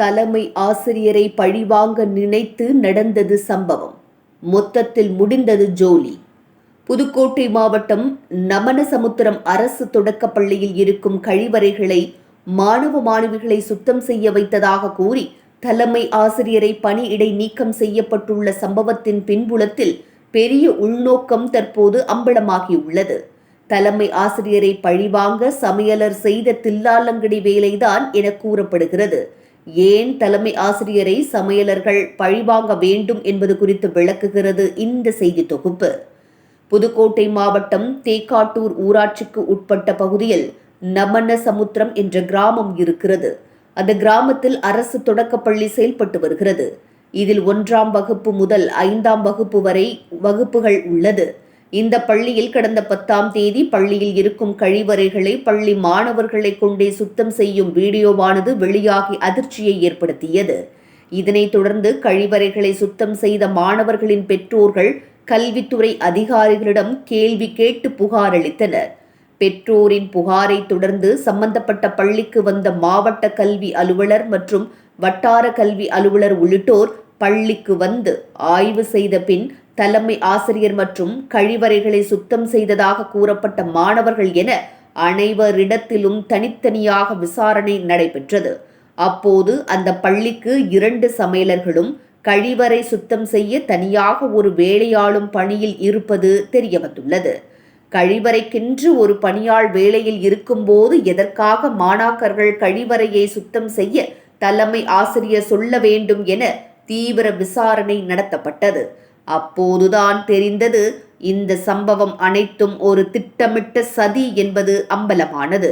தலைமை ஆசிரியரை பழிவாங்க நினைத்து நடந்தது சம்பவம். மொத்தத்தில் முடிந்தது ஜோலி. புதுக்கோட்டை மாவட்டம் நமனசமுத்திரம் அரசு தொடக்கப்பள்ளியில் இருக்கும் கழிவறைகளை மாணவ மாணவிகளை சுத்தம் செய்ய வைத்ததாக கூறி தலைமை ஆசிரியரை பணியிடை நீக்கம் செய்யப்பட்டுள்ள சம்பவத்தின் பின்புலத்தில் பெரிய உள்நோக்கம் தற்போது அம்பலமாகியுள்ளது. தலைமை ஆசிரியரை பழிவாங்க சமையலர் செய்த தில்லாலங்கடி வேலைதான் என கூறப்படுகிறது. ஏன் தலைமை ஆசிரியரை சமையலர்கள் பழிவாங்க வேண்டும் என்பது குறித்து விளக்குகிறது இந்த செய்தி தொகுப்பு. புதுக்கோட்டை மாவட்டம் தேக்காட்டூர் ஊராட்சிக்கு உட்பட்ட பகுதியில் நமன சமுத்திரம் என்ற கிராமம் இருக்கிறது. அந்த கிராமத்தில் அரசு தொடக்கப்பள்ளி செயல்பட்டு வருகிறது. இதில் ஒன்றாம் வகுப்பு முதல் ஐந்தாம் வகுப்பு வரை வகுப்புகள் உள்ளது. இந்த பள்ளியில் கடந்த பத்தாம் தேதி பள்ளியில் இருக்கும் கழிவறைகளை பள்ளி மாணவர்களை கொண்டே சுத்தம் செய்யும் வீடியோவானது வெளியாகி அதிர்ச்சியை ஏற்படுத்தியது. இதனைத் தொடர்ந்து கழிவறைகளை சுத்தம் செய்த மாணவர்களின் பெற்றோர்கள் கல்வித்துறை அதிகாரிகளிடம் கேள்வி கேட்டு புகார் அளித்தனர். பெற்றோரின் புகாரை தொடர்ந்து சம்பந்தப்பட்ட பள்ளிக்கு வந்த மாவட்ட கல்வி அலுவலர் மற்றும் வட்டார கல்வி அலுவலர் உள்ளிட்டோர் பள்ளிக்கு வந்து ஆய்வு செய்த பின் தலைமை ஆசிரியர் மற்றும் கழிவறைகளை சுத்தம் செய்ததாக கூறப்பட்ட மாணவர்கள் என அனைவரிடத்திலும் தனித்தனியாக விசாரணை நடைபெற்றது. அப்போது அந்த பள்ளிக்கு இரண்டு சமையலர்களும் கழிவறை சுத்தம் செய்ய தனியாக ஒரு வேலையாளும் பணியில் இருப்பது தெரியவந்துள்ளது. கழிவறைக்கென்று ஒரு பணியாள் வேலையில் இருக்கும்போது எதற்காக மாணாக்கர்கள் கழிவறையை சுத்தம் செய்ய தலைமை ஆசிரியர் சொல்ல வேண்டும் என தீவிர விசாரணை நடத்தப்பட்டது. அப்போதுதான் தெரிந்தது இந்த சம்பவம் அனைத்தும் ஒரு திட்டமிட்ட சதி என்பது அம்பலமானது.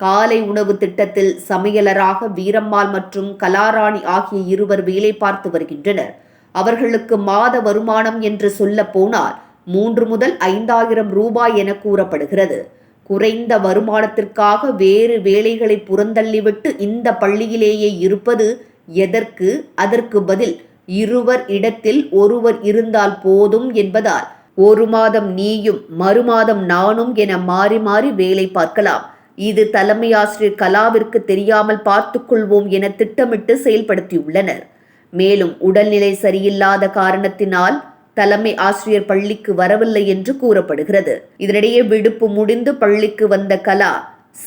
காலை உணவு திட்டத்தில் சமையலராக வீரம்மாள் மற்றும் கலாராணி ஆகிய இருவர் வேலை பார்த்து வருகின்றனர். அவர்களுக்கு மாத வருமானம் என்று சொல்ல போனால் மூன்று முதல் ஐந்தாயிரம் ரூபாய் என கூறப்படுகிறது. குறைந்த வருமானத்திற்காக வேறு வேலைகளை புறந்தள்ளிவிட்டு இந்த பள்ளியிலேயே இருப்பது எதற்கு? அதற்கு பதில் இருவர் இடத்தில் ஒருவர் இருந்தால் போதும் என்பதால் ஒரு மாதம் நீயும் மறுமாதம் நானும் என மாறி மாறி வேலை பார்க்கலாம். இது தலைமை ஆசிரியர் கலாவிற்கு தெரியாமல் பார்த்துக்கொள்வோம் என திட்டமிட்டு செயல்படுத்தியுள்ளனர். மேலும் உடல்நிலை சரியில்லாத காரணத்தினால் தலைமை ஆசிரியர் பள்ளிக்கு வரவில்லை என்று கூறப்படுகிறது. இதனிடையே விடுப்பு முடிந்து பள்ளிக்கு வந்த கலா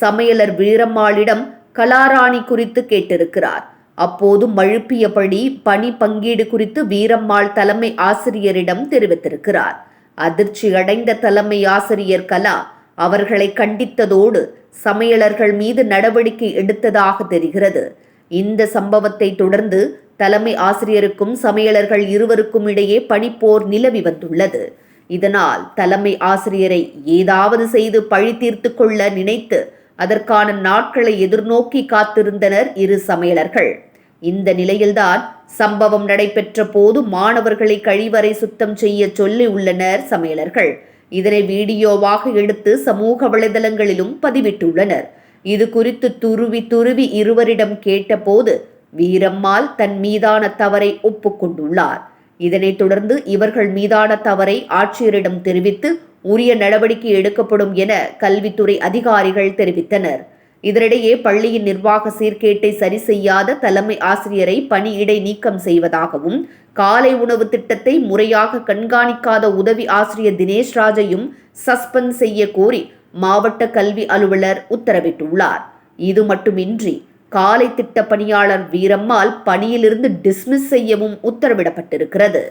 சமையலர் வீரம்மாளிடம் கலாராணி குறித்து கேட்டிருக்கிறார். அப்போது மழுப்பியபடி பணி பங்கீடு குறித்து வீரம்மாள் தலைமை ஆசிரியரிடம் தெரிவித்திருக்கிறார். அதிர்ச்சி அடைந்த தலைமை ஆசிரியர் கலா அவர்களை கண்டித்ததோடு சமையலர்கள் மீது நடவடிக்கை எடுத்ததாக தெரிகிறது. இந்த சம்பவத்தை தொடர்ந்து தலைமை ஆசிரியருக்கும் சமையலர்கள் இருவருக்கும் இடையே பணிப்போர் நிலவி வந்துள்ளது. இதனால் தலைமை ஆசிரியரை ஏதாவது செய்து பழி தீர்த்து கொள்ள நினைத்து அதற்கான நாட்களை எதிர்நோக்கி காத்திருந்தனர் இரு சமையலர்கள். இந்த நிலையில்தான் சம்பவம் நடைபெற்ற போது மாணவர்களை கழிவறை சுத்தம் செய்ய சொல்லி உள்ளனர் சமையலர்கள். இதனை வீடியோவாக எடுத்து சமூக வலைதளங்களிலும் பதிவிட்டுள்ளனர். இது குறித்து துருவி துருவி இருவரிடம் கேட்டபோது வீரம்மாள் தன் மீதான தவறை ஒப்புக்கொண்டுள்ளார் இதனைத் தொடர்ந்து இவர்கள் மீதான தவறை ஆட்சியரிடம் தெரிவித்து உரிய நடவடிக்கை எடுக்கப்படும் என கல்வித்துறை அதிகாரிகள் தெரிவித்தனர். இதனிடையே பள்ளியின் நிர்வாக சீர்கேட்டை சரி செய்யாத தலைமை ஆசிரியரை பணியிடை நீக்கம் செய்வதாகவும் காலை உணவு திட்டத்தை முறையாக கண்காணிக்காத உதவி ஆசிரியர் தினேஷ் ராஜையும் சஸ்பெண்ட் செய்ய கோரி மாவட்ட கல்வி அலுவலர் உத்தரவிட்டுள்ளார். இது மட்டுமின்றி காலை திட்ட பணியாளர் வீரம்மாள் பணியிலிருந்து டிஸ்மிஸ் செய்யவும் உத்தரவிடப்பட்டிருக்கிறது.